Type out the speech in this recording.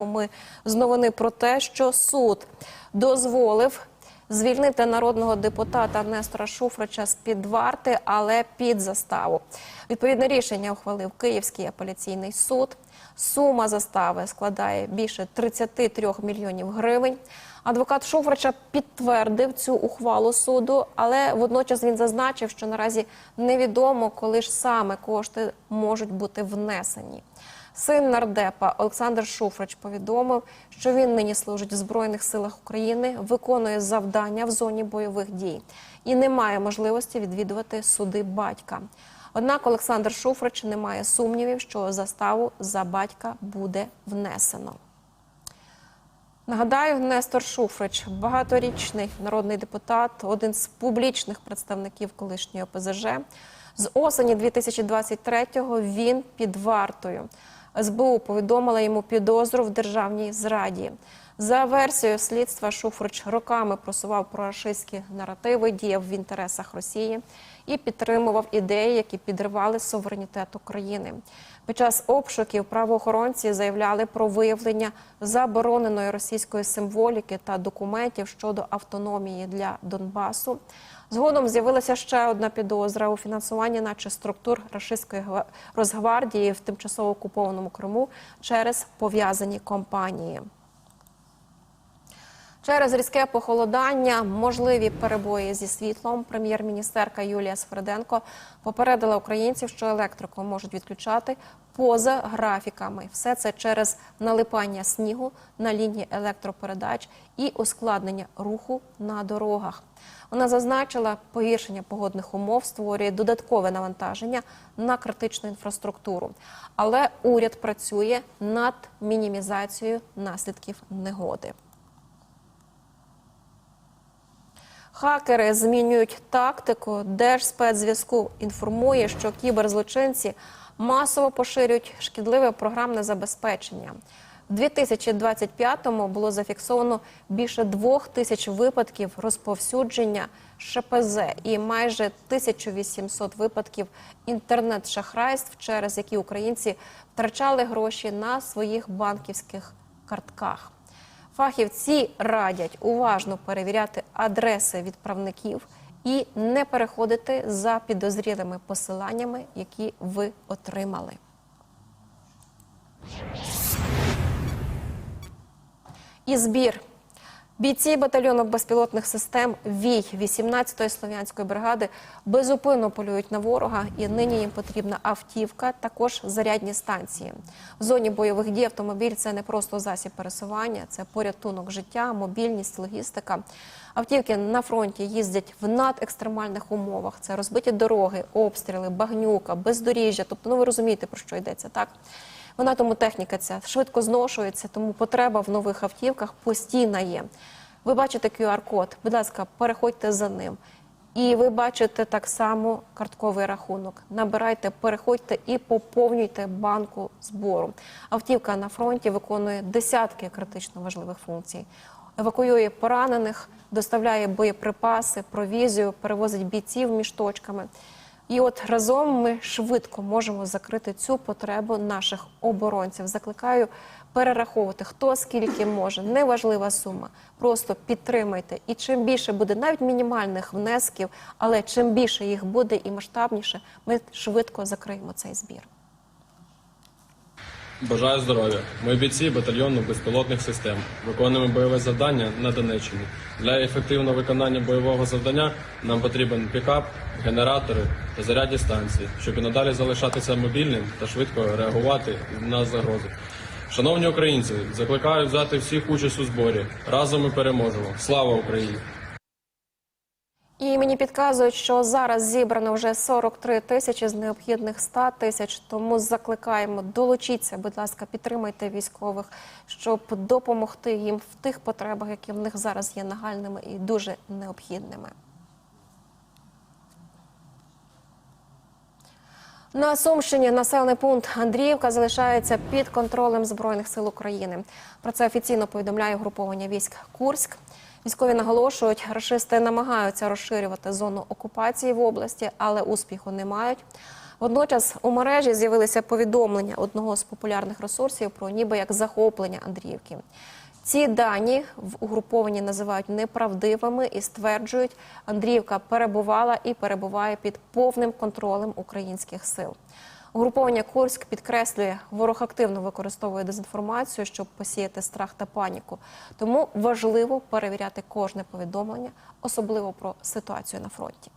Ми з новини про те, що суд дозволив звільнити народного депутата Нестора Шуфрича з під варти, але під заставу. Відповідне рішення ухвалив Київський апеляційний суд. Сума застави складає більше 33 мільйонів гривень. Адвокат Шуфрича підтвердив цю ухвалу суду, але водночас він зазначив, що наразі невідомо, коли ж саме кошти можуть бути внесені. Син нардепа Олександр Шуфрич повідомив, що він нині служить в Збройних силах України, виконує завдання в зоні бойових дій і не має можливості відвідувати суди батька. Однак Олександр Шуфрич не має сумнівів, що заставу за батька буде внесено. Нагадаю, Нестор Шуфрич, багаторічний народний депутат, один з публічних представників колишньої ОПЗЖ. З осені 2023-го він під вартою. СБУ повідомила йому підозру в державній зраді. За версією слідства, Шуфрич роками просував прорашистські наративи, діяв в інтересах Росії і підтримував ідеї, які підривали суверенітет України. Під час обшуків правоохоронці заявляли про виявлення забороненої російської символіки та документів щодо автономії для Донбасу. Згодом з'явилася ще одна підозра у фінансуванні, наче структур рашистської гва- Росгвардії в тимчасово окупованому Криму через пов'язані компанії. Через різке похолодання, можливі перебої зі світлом, прем'єр-міністерка Юлія Сфреденко попередила українців, що електрику можуть відключати поза графіками. Все це через налипання снігу на лінії електропередач і ускладнення руху на дорогах. Вона зазначила, погіршення погодних умов створює додаткове навантаження на критичну інфраструктуру. Але уряд працює над мінімізацією наслідків негоди. Хакери змінюють тактику. Держспецзв'язку інформує, що кіберзлочинці масово поширюють шкідливе програмне забезпечення. В 2025-му було зафіксовано більше двох тисяч випадків розповсюдження ШПЗ і майже 1800 випадків інтернет-шахрайств, через які українці втрачали гроші на своїх банківських картках. Фахівці радять уважно перевіряти адреси відправників і не переходити за підозрілими посиланнями, які ви отримали. І збір. Бійці батальйону безпілотних систем Вій 18-ї слов'янської бригади безупинно полюють на ворога, і нині їм потрібна автівка, також зарядні станції. В зоні бойових дій автомобіль це не просто засіб пересування, це порятунок життя, мобільність, логістика. Автівки на фронті їздять в надекстремальних умовах. Це розбиті дороги, обстріли, багнюка, бездоріжжя. Тобто, ну ви розумієте про що йдеться, так? Вона тому техніка ця швидко зношується, тому потреба в нових автівках постійна є. Ви бачите QR-код, будь ласка, переходьте за ним. І ви бачите так само картковий рахунок. Набирайте, переходьте і поповнюйте банку збору. Автівка на фронті виконує десятки критично важливих функцій. Евакуює поранених, доставляє боєприпаси, провізію, перевозить бійців між точками. І от разом ми швидко можемо закрити цю потребу наших оборонців. Закликаю перераховувати хто скільки може, неважлива сума. Просто підтримайте. І чим більше буде навіть мінімальних внесків, але чим більше їх буде і масштабніше, ми швидко закриємо цей збір. Бажаю здоров'я. Ми бійці батальйону безпілотних систем. Виконуємо бойове завдання на Донеччині. Для ефективного виконання бойового завдання нам потрібен пікап, генератори та зарядні станції, щоб і надалі залишатися мобільним та швидко реагувати на загрози. Шановні українці, закликаю взяти всіх участь у зборі. Разом ми переможемо. Слава Україні! І мені підказують, що зараз зібрано вже 43 тисячі з необхідних 100 тисяч. Тому закликаємо долучіться, будь ласка, підтримайте військових, щоб допомогти їм в тих потребах, які в них зараз є нагальними і дуже необхідними. На Сумщині населений пункт Андріївка залишається під контролем Збройних сил України. Про це офіційно повідомляє угруповання військ Курськ. Військові наголошують, рашисти намагаються розширювати зону окупації в області, але успіху не мають. Водночас у мережі з'явилися повідомлення одного з популярних ресурсів про ніби як захоплення Андріївки. Ці дані в угрупованні називають неправдивими і стверджують, Андріївка перебувала і перебуває під повним контролем українських сил. Угруповання Курськ підкреслює, ворог активно використовує дезінформацію, щоб посіяти страх та паніку. Тому важливо перевіряти кожне повідомлення, особливо про ситуацію на фронті.